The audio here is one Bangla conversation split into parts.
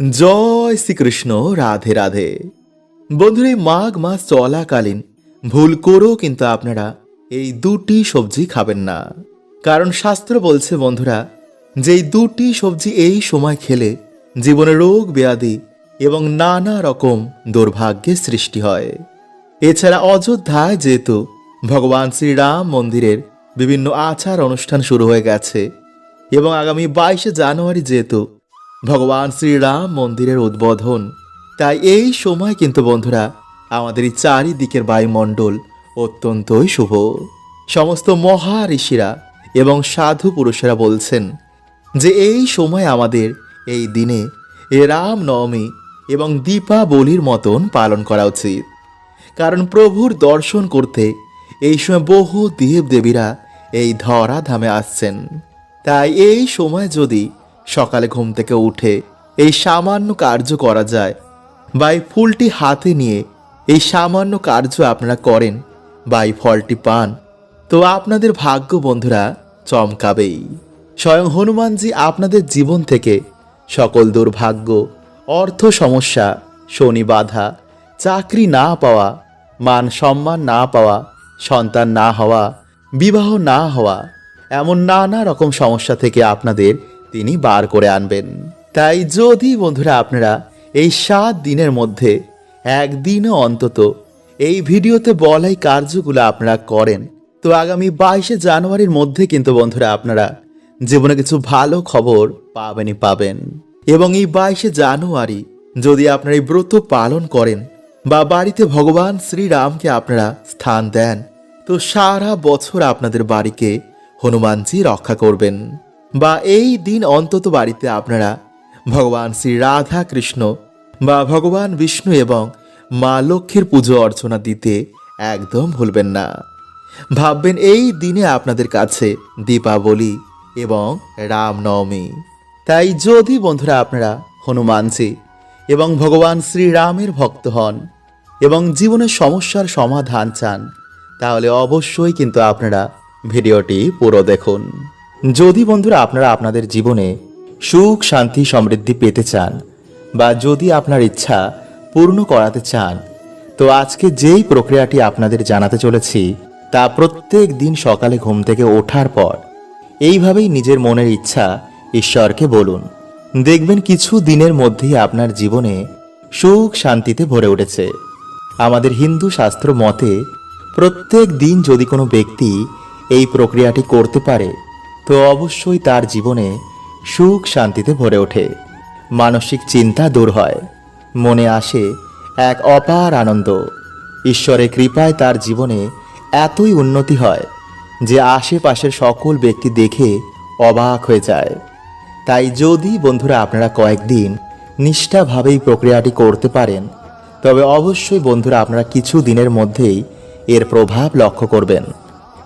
জয় শ্রীকৃষ্ণ, রাধে রাধে। বন্ধুরা মাঘ মাস চলাকালীন ভুল করেও কিন্তু আপনারা এই দুটি সবজি খাবেন না। কারণ শাস্ত্র বলছে, বন্ধুরা, যে এই দুটি সবজি এই সময় খেলে জীবনে রোগ ব্যাধি এবং নানা রকম দুর্ভাগ্যের সৃষ্টি হয়। এছাড়া অযোধ্যায় যেহেতু ভগবান শ্রীরাম মন্দিরের বিভিন্ন আচার অনুষ্ঠান শুরু হয়ে গেছে এবং আগামী বাইশে জানুয়ারি যেহেতু ভগবান শ্রীরাম মন্দিরের উদ্বোধন। তাই এই সময় কিন্তু বন্ধুরা আমাদের এই চারিদিকের বায়ুমণ্ডল অত্যন্তই শুভ। সমস্ত মহা ঋষিরা এবং সাধু পুরুষেরা বলছেন যে এই সময় আমাদের এই দিনে এ রাম নবমী এবং দীপাবলির মতন পালন করা উচিত। কারণ প্রভুর দর্শন করতে এই সময় বহু দেব দেবীরা এই ধরা ধামে আসছেন। তাই এই সময় যদি সকালে ঘুম থেকে উঠে এই সামান্য কার্য করা যায় বা এই ফুলটি হাতে নিয়ে এই সামান্য কার্য আপনারা করেন বা এই ফলটি পান, তো আপনাদের ভাগ্য বন্ধুরা চমকাবেই। স্বয়ং হনুমানজি আপনাদের জীবন থেকে সকল দুর্ভাগ্য, অর্থ সমস্যা, শনি বাধা, চাকরি না পাওয়া, মান সম্মান না পাওয়া, সন্তান না হওয়া, বিবাহ না হওয়া, এমন নানা রকম সমস্যা থেকে আপনাদের তিনি বার করে আনবেন। তাই যদি বন্ধুরা আপনারা এই সাত দিনের মধ্যে একদিনও অন্তত এই ভিডিওতে বলাই কার্যগুলো আপনারা করেন, তো আগামী বাইশে জানুয়ারির মধ্যে কিন্তু বন্ধুরা আপনারা জীবনে কিছু ভালো খবর পাবেনই পাবেন। এবং এই বাইশে জানুয়ারি যদি আপনারা এই ব্রত পালন করেন বা বাড়িতে ভগবান শ্রীরামকে আপনারা স্থান দেন, তো সারা বছর আপনাদের বাড়িকে হনুমানজি রক্ষা করবেন। বা এই দিন অন্তত বাড়িতে আপনারা ভগবান শ্রী রাধা কৃষ্ণ বা ভগবান বিষ্ণু এবং মা লক্ষ্মীর পুজো অর্চনা দিতে একদম ভুলবেন না। ভাববেন এই দিনে আপনাদের কাছে দীপাবলি এবং রামনবমী। তাই যদি বন্ধুরা আপনারা হনুমানজি এবং ভগবান শ্রীরামের ভক্ত হন এবং জীবনের সমস্যার সমাধান চান, তাহলে অবশ্যই কিন্তু আপনারা ভিডিওটি পুরো দেখুন। যদি বন্ধুরা আপনারা আপনাদের জীবনে সুখ, শান্তি, সমৃদ্ধি পেতে চান বা যদি আপনার ইচ্ছা পূর্ণ করাতে চান, তো আজকে যেই প্রক্রিয়াটি আপনাদের জানাতে চলেছি তা প্রত্যেক দিন সকালে ঘুম থেকে ওঠার পর এইভাবেই নিজের মনের ইচ্ছা ঈশ্বরকে বলুন। দেখবেন কিছু দিনের মধ্যেই আপনার জীবনে সুখ, শান্তিতে ভরে উঠেছে। আমাদের হিন্দু শাস্ত্র মতে প্রত্যেক দিন যদি কোনো ব্যক্তি এই প্রক্রিয়াটি করতে পারে তো অবশ্যই তার জীবনে সুখ শান্তিতে ভরে ওঠে। মানসিক চিন্তা দূর হয়। মনে আসে এক অপার আনন্দ। ঈশ্বরের কৃপায় তার জীবনে এতই উন্নতি হয় যে আশেপাশের সকল ব্যক্তি দেখে অবাক হয়ে যায়। তাই যদি বন্ধুরা আপনারা কয়েকদিন নিষ্ঠাভাবে এই প্রক্রিয়াটি করতে পারেন, তবে অবশ্যই বন্ধুরা আপনারা কিছু দিনের মধ্যেই এর প্রভাব লক্ষ্য করবেন।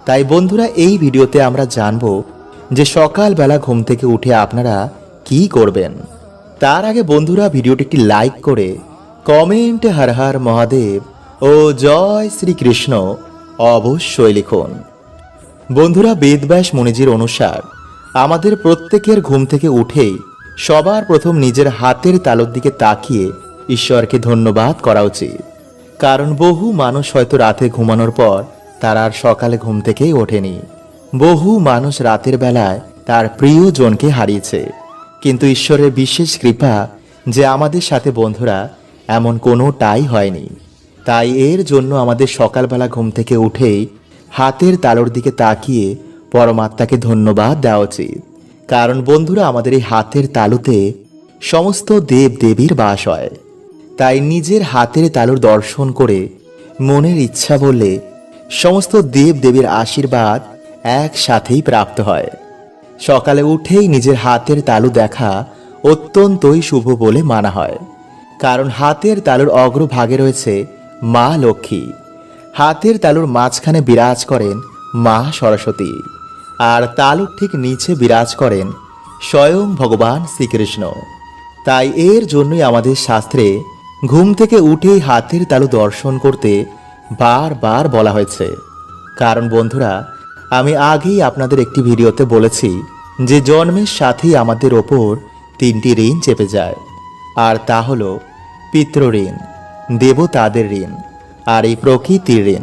তাই বন্ধুরা, এই ভিডিওতে আমরা জানব যে সকালবেলা ঘুম থেকে উঠে আপনারা কি করবেন? তার আগে বন্ধুরা ভিডিওটি একটি লাইক করে কমেন্টে হর হর মহাদেব ও জয় শ্রীকৃষ্ণ অবশ্যই লিখুন। বন্ধুরা বেদব্যাস মনিজির অনুসার, আমাদের প্রত্যেকের ঘুম থেকে উঠেই সবার প্রথম নিজের হাতের তালুর দিকে তাকিয়ে ঈশ্বরকে ধন্যবাদ করা উচিত। কারণ বহু মানুষ হয়তো রাতে ঘুমানোর পর তারা আর সকালে ঘুম থেকেই ওঠেনি। বহু মানুষ রাতের বেলায় তার প্রিয়জনকে হারিয়েছে। কিন্তু ঈশ্বরের বিশেষ কৃপা যে আমাদের সাথে বন্ধুরা এমন কোনোটাই হয়নি। তাই এর জন্য আমাদের সকালবেলা ঘুম থেকে উঠেই হাতের তালুর দিকে তাকিয়ে পরমাত্মাকে ধন্যবাদ দেওয়া উচিত। কারণ বন্ধুরা, আমাদের এই হাতের তালুতে সমস্ত দেব দেবীর বাস হয়। তাই নিজের হাতের তালুর দর্শন করে মনের ইচ্ছা বললে সমস্ত দেব দেবীর আশীর্বাদ একসাথেই প্রাপ্ত হয়। সকালে উঠেই নিজের হাতের তালু দেখা অত্যন্তই শুভ বলে মানা হয়। কারণ হাতের তালুর অগ্রভাগে রয়েছে মা লক্ষ্মী। হাতের তালুর মাঝখানে বিরাজ করেন মা সরস্বতী। আর তালুর ঠিক নিচে বিরাজ করেন স্বয়ং ভগবান শ্রীকৃষ্ণ। তাই এর জন্যই আমাদের শাস্ত্রে ঘুম থেকে উঠেই হাতের তালু দর্শন করতে বারবার বলা হয়েছে। কারণ বন্ধুরা আমি আগেই আপনাদের একটি ভিডিওতে বলেছি যে জন্মের সাথেই আমাদের ওপর তিনটি ঋণ চেপে যায়। আর তা হলো পিতৃঋণ দেবতাদের ঋণ আর এই প্রকৃতির ঋণ।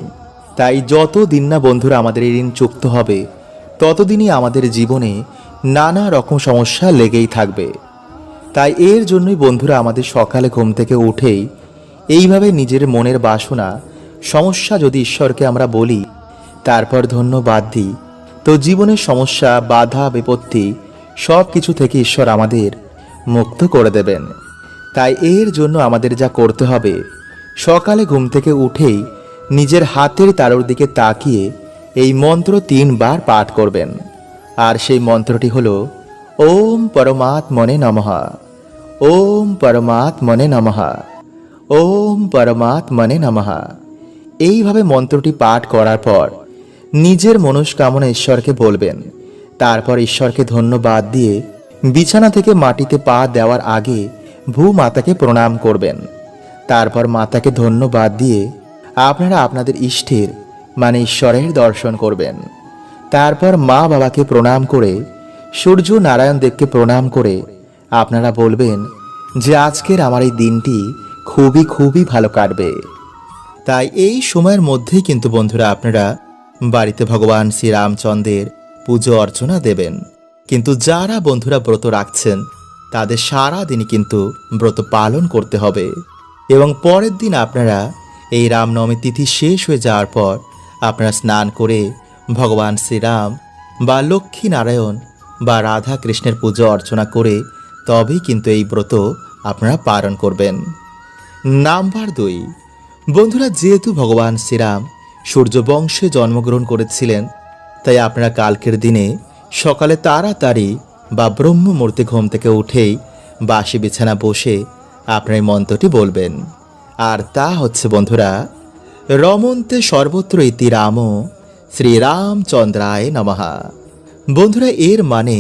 তাই যত দিন না বন্ধুরা আমাদের এই ঋণ চুক্ত হবে, ততদিনই আমাদের জীবনে নানা রকম সমস্যা লেগেই থাকবে। তাই এর জন্যই বন্ধুরা আমাদের সকালে ঘুম থেকে উঠেই এইভাবে নিজের মনের বাসনা, সমস্যা যদি ঈশ্বরকে আমরা বলি তারপর ধন্যবাদ দিই। তো জীবনের সমস্যা, বাধা, বিপত্তি সব কিছু থেকে ঈশ্বর আমাদের মুক্ত করে দেবেন। তাই এর জন্য আমাদের যা করতে হবে, সকালে ঘুম থেকে উঠেই নিজের হাতের তারুর দিকে তাকিয়ে এই মন্ত্র তিনবার পাঠ করবেন। আর সেই মন্ত্রটি হল, ওম পরমাত্মনে নমঃ। ওম পরমাত্মনে নমঃ। ওম পরমাত্মনে নমহা এইভাবে মন্ত্রটি পাঠ করার পর নিজের মনস্কামনা ঈশ্বরকে বলবেন। তারপর ঈশ্বরকে ধন্যবাদ দিয়ে বিছানা থেকে মাটিতে পা দেওয়ার আগে ভূ মাতাকে প্রণাম করবেন। তারপর মাতাকে ধন্যবাদ দিয়ে আপনারা আপনাদের ইষ্টের মানে ঈশ্বরের দর্শন করবেন। তারপর মা বাবাকে প্রণাম করে, সূর্য নারায়ণ দেবকে প্রণাম করে আপনারা বলবেন যে আজকের আমার এই দিনটি খুবই খুবই ভালো কাটবে। তাই এই সময়ের মধ্যেই কিন্তু বন্ধুরা আপনারা বাড়িতে ভগবান শ্রীরামচন্দ্রের পুজো অর্চনা দেবেন। কিন্তু যারা বন্ধুরা ব্রত রাখছেন, তাদের সারা দিনই কিন্তু ব্রত পালন করতে হবে। এবং পরের দিন আপনারা এই রামনবমী তিথি শেষ হয়ে যাওয়ার পর আপনারা স্নান করে ভগবান শ্রীরাম বা লক্ষ্মী নারায়ণ বা রাধা কৃষ্ণের পুজো অর্চনা করে তবেই কিন্তু এই ব্রত আপনারা পালন করবেন। নাম্বার দুই, বন্ধুরা যেহেতু ভগবান শ্রীরাম সূর্য বংশে জন্মগ্রহণ করেছিলেন, তাই আপনারা কালকের দিনে সকালে তাড়াতাড়ি বা ব্রহ্ম মুহূর্তে ঘুম থেকে উঠেই বাসি বিছানা বসে আপনার এই মন্ত্রটি বলবেন। আর তা হচ্ছে, বন্ধুরা, রমন্তে সর্বত্র ইতি রাম শ্রীরামচন্দ্রায় নমহা বন্ধুরা, এর মানে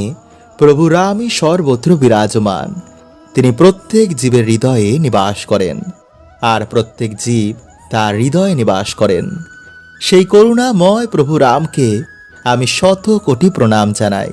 প্রভু রামই সর্বত্র বিরাজমান। তিনি প্রত্যেক জীবের হৃদয়ে নিবাস করেন, আর প্রত্যেক জীব তার হৃদয়ে নিবাস করেন। সেই করুণাময় প্রভু রামকে আমি শত কোটি প্রণাম জানাই।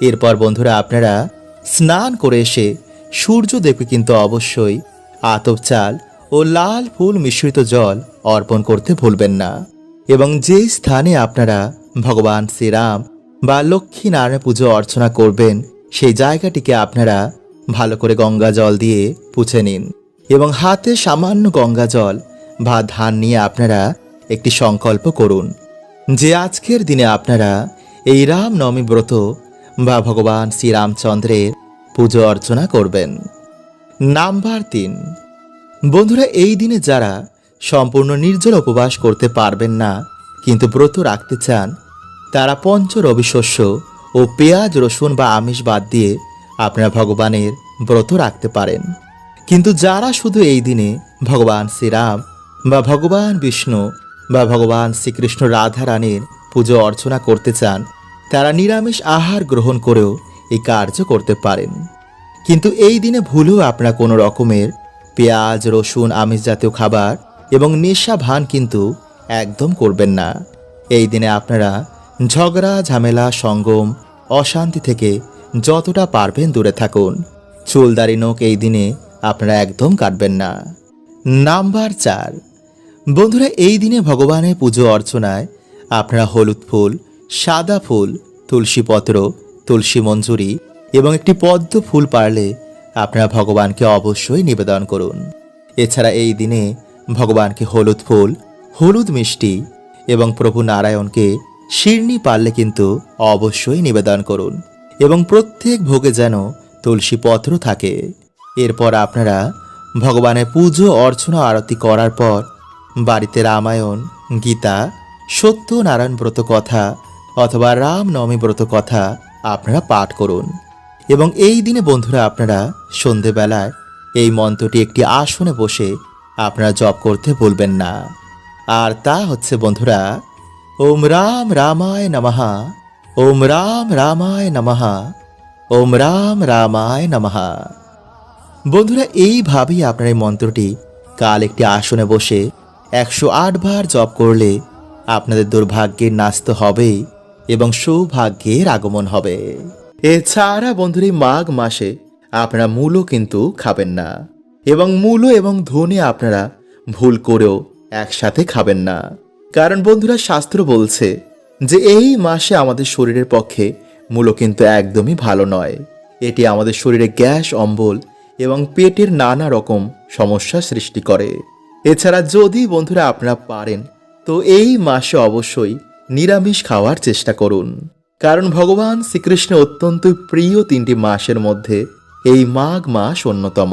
এরপর বন্ধুরা আপনারা স্নান করে এসে সূর্যদেবকে কিন্তু অবশ্যই আতপ চাল ও লাল ফুল মিশ্রিত জল অর্পণ করতে ভুলবেন না। এবং যে স্থানে আপনারা ভগবান শ্রীরাম বা লক্ষ্মী নারায়ণ পুজো অর্চনা করবেন, সেই জায়গাটিকে আপনারা ভালো করে গঙ্গা জল দিয়ে পুছে নিন। এবং হাতে সামান্য গঙ্গা জল বা ধান নিয়ে আপনারা একটি সংকল্প করুন যে আজকের দিনে আপনারা এই রাম নবমী ব্রত বা ভগবান শ্রীরামচন্দ্রের পুজো অর্চনা করবেন। নাম্বার তিন, বন্ধুরা, এই দিনে যারা সম্পূর্ণ নির্জল উপবাস করতে পারবেন না, কিন্তু ব্রত রাখতে চান, তারা পঞ্চ রবিশস্য ও পেঁয়াজ, রসুন বা আমিষ বাদ দিয়ে আপনারা ভগবানের ব্রত রাখতে পারেন। কিন্তু যারা শুধু এই দিনে ভগবান শ্রীরাম বা ভগবান বিষ্ণু বা ভগবান শ্রীকৃষ্ণ রাধা রানীর পুজো অর্চনা করতে চান, তারা নিরামিষ আহার গ্রহণ করেও এই কার্য করতে পারেন। কিন্তু এই দিনে ভুলেও আপনার কোনো রকমের পেঁয়াজ, রসুন, আমিষ জাতীয় খাবার এবং নেশা ভান কিন্তু একদম করবেন না। এই দিনে আপনারা ঝগড়া, ঝামেলা, সঙ্গম, অশান্তি থেকে যতটা পারবেন দূরে থাকুন। চুলদারি নোক এই দিনে আপনারা একদম কাটবেন না। নাম্বার চার। বন্ধুরা, এই দিনে ভগবানের পুজো অর্চনায় আপনারা হলুদ ফুল, সাদা ফুল, তুলসী পত্র, তুলসী মঞ্জুরি এবং একটি পদ্ম ফুল পারলে আপনারা ভগবানকে অবশ্যই নিবেদন করুন। এছাড়া এই দিনে ভগবানকে হলুদ ফুল, হলুদ মিষ্টি এবং প্রভু নারায়ণকে শিরনি পারলে কিন্তু অবশ্যই নিবেদন করুন এবং প্রত্যেক ভোগে যেন তুলসী পত্র থাকে। এরপর আপনারা ভগবানের পুজো অর্চনা আরতি করার পর বাড়িতে রামায়ণ, গীতা, সত্যনারায়ণ ব্রত কথা অথবা রাম নবমী ব্রত কথা আপনারা পাঠ করুন। এবং এই দিনে বন্ধুরা আপনারা সন্ধেবেলায় এই মন্ত্রটি একটি আসনে বসে আপনারা জপ করতে ভুলবেন না। আর তা হচ্ছে বন্ধুরা, ওম রাম রামায় নমহা ওম রাম রামায় নমহা ওম রাম রামায় নমহা বন্ধুরা, এইভাবেই আপনার এই মন্ত্রটি কাল একটি আসনে বসে একশো আট বার জপ করলে আপনাদের দুর্ভাগ্যের নাশ হবে এবং সৌভাগ্যের আগমন হবে। এছাড়া বন্ধুরা, এই মাঘ মাসে আপনারা মূলও কিন্তু খাবেন না এবং মূলো এবং ধনে আপনারা ভুল করেও একসাথে খাবেন না। কারণ বন্ধুরা, শাস্ত্র বলছে যে এই মাসে আমাদের শরীরের পক্ষে মূলো কিন্তু একদমই ভালো নয়। এটি আমাদের শরীরে গ্যাস, অম্বল এবং পেটের নানা রকম সমস্যা সৃষ্টি করে। এছাড়া যদি বন্ধুরা আপনারা পারেন, তো এই মাসে অবশ্যই নিরামিষ খাওয়ার চেষ্টা করুন। কারণ ভগবান শ্রীকৃষ্ণ অত্যন্ত প্রিয় তিনটি মাসের মধ্যে এই মাঘ মাস অন্যতম।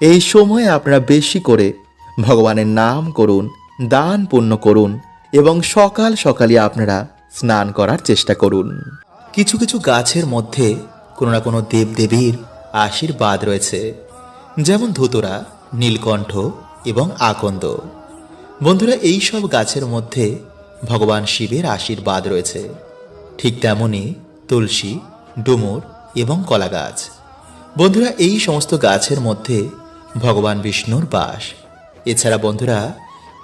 এই সময়ে আপনারা বেশি করে ভগবানের নাম করুন, দান পুণ্য করুন এবং সকাল সকালে আপনারা স্নান করার চেষ্টা করুন। কিছু কিছু গাছের মধ্যে কোনো না কোনো দেবদেবীর আশীর্বাদ রয়েছে। যেমন ধুতরা, নীলকণ্ঠ এবং আকন্দ। বন্ধুরা, এই সব গাছের মধ্যে ভগবান শিবের আশীর্বাদ রয়েছে। ঠিক তেমনি তুলসী, ডুমুর এবং কলা গাছ বন্ধুরা, এই সমস্ত গাছের মধ্যে ভগবান বিষ্ণুর বাস। এছাড়া বন্ধুরা,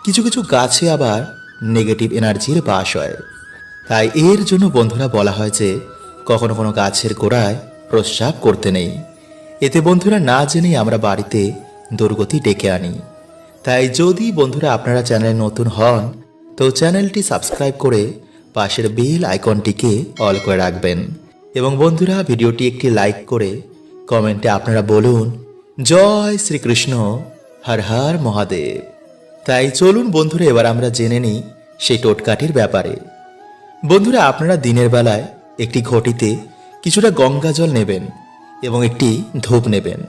কিছু কিছু গাছে আবার নেগেটিভ এনার্জির বাস হয়। তাই এর জন্য বন্ধুরা বলা হয় যে, কখনো কোনো গাছের গোড়ায় প্রস্রাব করতে নেই। এতে বন্ধুরা না জেনেই আমরা বাড়িতে দুর্গতি ডেকে আনি। তাই যদি বন্ধুরা আপনারা চ্যানেলে নতুন হন, তো চ্যানেলটি সাবস্ক্রাইব করে পাশের বেল আইকনটিকে অল করে রাখবেন। এবং বন্ধুরা, ভিডিওটি একটি লাইক করে কমেন্টে আপনারা বলুন, জয় শ্রীকৃষ্ণ, হর হর মহাদেব। তাই চলুন বন্ধুরা, এবার আমরা জেনে নিই সেই টোটকাটির ব্যাপারে। বন্ধুরা, আপনারা দিনের বেলায় একটি ঘটিতে কিছুটা গঙ্গা জল নেবেন এবং একটি ধূপ নেবেন।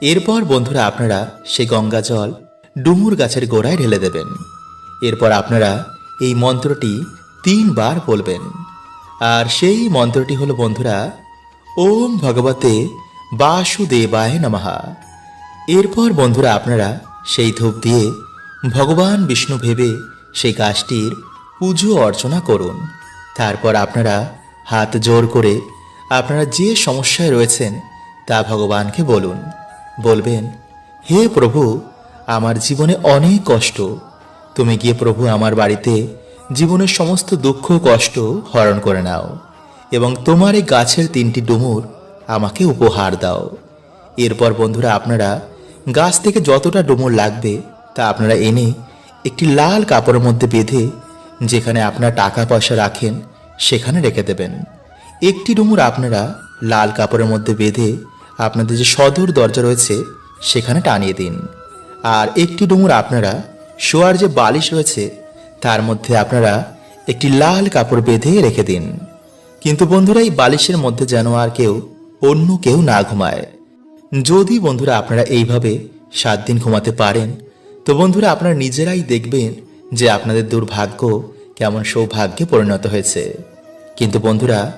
এরপর বন্ধুরা, আপনারা সেই গঙ্গা জল ডুমুর গাছের গোড়ায় ঢেলে দেবেন। এরপর আপনারা এই মন্ত্রটি তিনবার বলবেন। আর সেই মন্ত্রটি হলো, বন্ধুরা, ওম ভগবতে বাসুদেবায় নমহা এরপর, বন্ধুরা, আপনারা সেই ধূপ দিয়ে ভগবান বিষ্ণু ভেবে সেই গাছটির পুজো অর্চনা করুন। তারপর আপনারা হাত জোর করে আপনারা যে সমস্যায় রয়েছেন তা ভগবানকে বলুন। বলবেন, হে প্রভু আমার জীবনে অনেক কষ্ট। তুমি গিয়ে প্রভু আমার বাড়িতে জীবনের সমস্ত দুঃখ কষ্ট হরণ করে নাও এবং তোমার এই গাছের তিনটি ডুমুর আমাকে উপহার দাও। এরপর বন্ধুরা, আপনারা গাছ থেকে যতটা ডুমুর লাগবে তা আপনারা এনে একটি লাল কাপড়ের মধ্যে বেঁধে যেখানে আপনার টাকা পয়সা রাখেন সেখানে রেখে দেবেন। একটি ডুমুর আপনারা লাল কাপড়ের মধ্যে বেঁধে আপনাদের যে সদর দরজা রয়েছে সেখানে টানিয়ে দিন। আর একটি ডুমুর আপনারা শোয়ার যে বালিশ রয়েছে, তার মধ্যে আপনারা একটি লাল কাপড় বেঁধে রেখে দিন। কিন্তু বন্ধুরা, এই বালিশের মধ্যে যেন আর কেউ, অন্য কেউ না ঘুমায়। যদি বন্ধুরা আপনারা এইভাবে সাত দিন ঘুমাতে পারেন, তো বন্ধুরা আপনারা নিজেরাই দেখবেন যে আপনাদের দুর্ভাগ্য কেমন সৌভাগ্যে পরিণত হয়েছে। কিন্তু বন্ধুরা,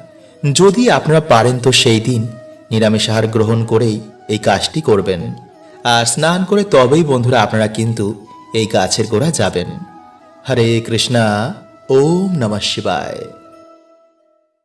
যদি আপনারা পারেন তো সেই দিন নিরামিষ আহার গ্রহণ করেই এই কাজটি করবেন। আর স্নান করে তবেই বন্ধুরা আপনারা কিন্তু এই গাছের গোড়া যাবেন। হরে কৃষ্ণা, ওম নমঃ শিবায়।